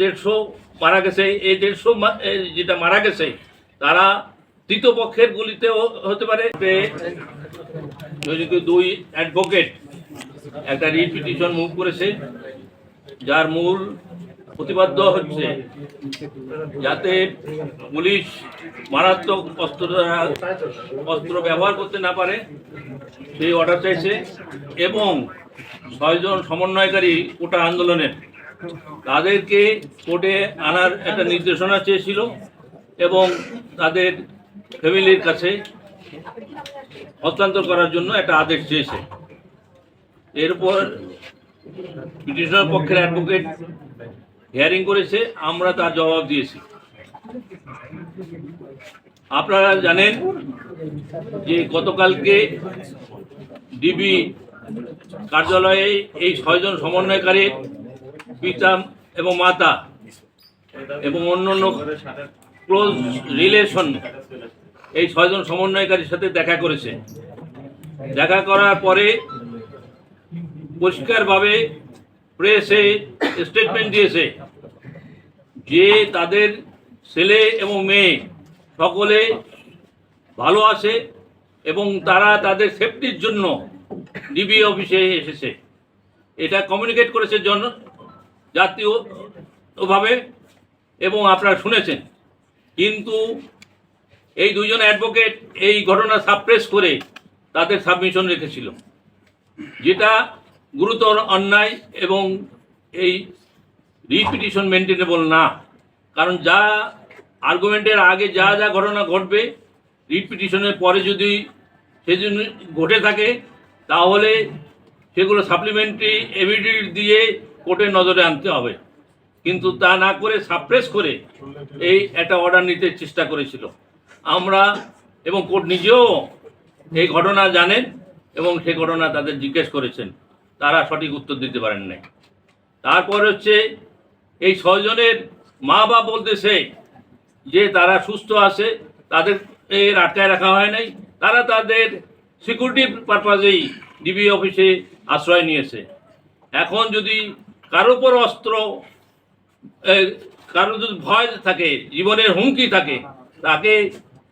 দেড়শো মারা গেছে, এই দেড়শো যেটা মারা গেছে, তারা তৃতীয় পক্ষের গুলিতেও হতে পারে। দুই অ্যাডভোকেট একটা রিট পিটিশন মুভ করেছে, যার মূল প্রতিবাদ্য হচ্ছে যাতে পুলিশ মারাত্মক অস্ত্র অস্ত্র ব্যবহার করতে না পারে, সেই অর্ডার চাইছে এবং ছয়জন সমন্বয়কারী কোটা আন্দোলনের। তাদেরকে কোর্টে আনার একটা নির্দেশনা চেয়েছিল এবং তাদের ফ্যামিলির কাছে হস্তান্তর করার জন্য একটা আদেশ চেয়েছে। এরপর পিটিশনার পক্ষের অ্যাডভোকেট হিয়ারিং করেছে, আমরা তার জবাব দিয়েছি। আপনারা জানেন যে গতকালকে ডিবি কার্যালয়ে এই ছয়জন সমন্বয়কারীর পিতা এবং মাতা এবং অন্য অন্য ক্লোজ রিলেশন এই ছয়জন সমন্বয়কারীর সাথে দেখা করেছে। দেখা করার পরে পরিষ্কারভাবে প্রেসে স্টেটমেন্ট দিয়েছে যে তাদের ছেলে এবং মেয়ে সকলে ভালো আছে এবং তারা তাদের সেফটির জন্য ডিবি অফিসে এসেছে। এটা কমিউনিকেট করেছে জন জাতীয়ভাবে এবং আপনারা শুনেছেন। কিন্তু এই দুইজন অ্যাডভোকেট এই ঘটনা সাপ্রেস করে তাদের সাবমিশন রেখেছিল। যেটা গুরুতর অন্যায় এবং এই রিপিটিশন মেনটেনেবল না। কারণ যা আর্গুমেন্টের আগে যা যা ঘটনা ঘটবে রিপিটিশনের পরে যদি সেজন্য ঘটে থাকে, তাহলে সেগুলো সাপ্লিমেন্টারি এভিডেন্স দিয়ে কোর্টের নজরে আনতে হবে। কিন্তু তা না করে সাপ্রেস করে এই একটা অর্ডার নিতে চেষ্টা করেছিল। আমরা এবং কোর্ট নিজেও এই ঘটনা জানেন এবং সে ঘটনা তাদের জিজ্ঞেস করেছেন। তারা সঠিক উত্তর দিতে পারেন নাই। তারপর হচ্ছে এই ছয়জনের মা বাপ বলতেছে যে তারা সুস্থ আছে, তাদের এর আটকায় রাখা হয় নাই। তারা তাদের সিকিউরিটি পারপাজেই ডিবি অফিসে আশ্রয় নিয়েছে। এখন যদি কারও উপর অস্ত্র কারও যদি ভয় থাকে জীবনের হুমকি থাকে তাকে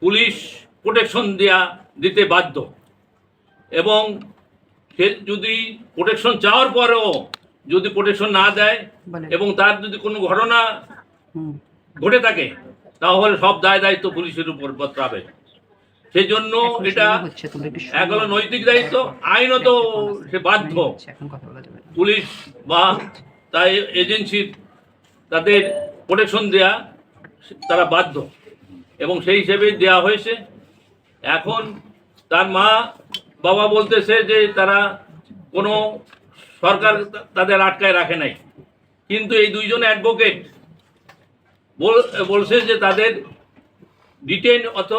পুলিশ প্রোটেকশন দেয়া দিতে বাধ্য। এবং সে যদি প্রোটেকশন চাওয়ার পরেও যদি প্রোটেকশন না দেয় এবং তার যদি কোনো ঘটনা ঘটে থাকে তাহলে সব দায় দায়িত্ব পুলিশের উপর বর্তাবে সেই জন্য এটা। এক হলো নৈতিক দায়িত্ব আইনত সে বাধ্য। পুলিশ বা তাই এজেন্সির তাদের প্রোটেকশন দেয়া তারা বাধ্য। এবং সেই হিসেবে দেয়া হয়েছে। এখন তার মা, বাবা বলতেছে যে তারা কোনো সরকার তাদের আটকায় রাখে নাই। কিন্তু এই দুইজন অ্যাডভোকেট বলছে যে তাদের ডিটেন অত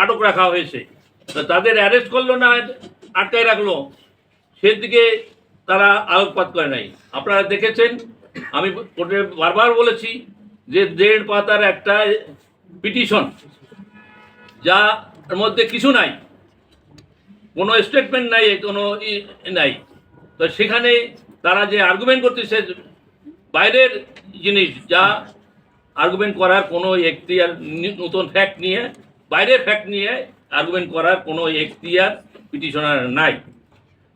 আটক রাখা হয়েছে। তাদের অ্যারেস্ট করল না, আটকায় রাখল। সেদিকে তারা আলোকপাত করে নাই। আপনারা দেখেছেন, আমি কোর্টে বারবার বলেছি যে দেড় পাতার একটা পিটিশন যা এর মধ্যে কিছু নাই, কোনো স্টেটমেন্ট নাই, কোনো নাই। তো সেখানে তারা যে আর্গুমেন্ট করতেছে, বাইরের জিনিস যা আর্গুমেন্ট করার কোনো এখতিয়ার, নতুন ফ্যাক্ট নিয়ে, বাইরের ফ্যাক্ট নিয়ে আর্গুমেন্ট করার কোনো এখতিয়ার পিটিশনার নাই।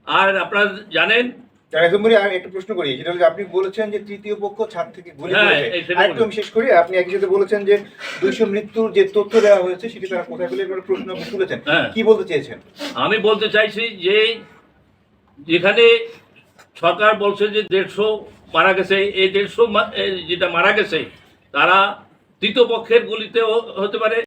আর আপনারা জানেন একটা প্রশ্ন করি যেটা হলো আপনি বলেছেন যে তৃতীয় পক্ষ ছাদ থেকে গুলি হ্যাঁ, করেছে এই সেটা আরেকটু বলি। আমি শেষ করি আপনি একই সাথে বলেছেন যে দুইশো মৃত্যুর যে তথ্য দেওয়া হয়েছে সেটি তারা কোথায় পেলে প্রশ্ন আপনি তুলেছেন হ্যাঁ। কি বলতে চেয়েছেন আমি বলতে চাইছি যে যেখানে সরকার বলছে যে দেড়শো মারা গেছে এই দেড়শো যেটা মারা গেছে তারা তৃতীয় পক্ষের গুলিতেও হতে পারে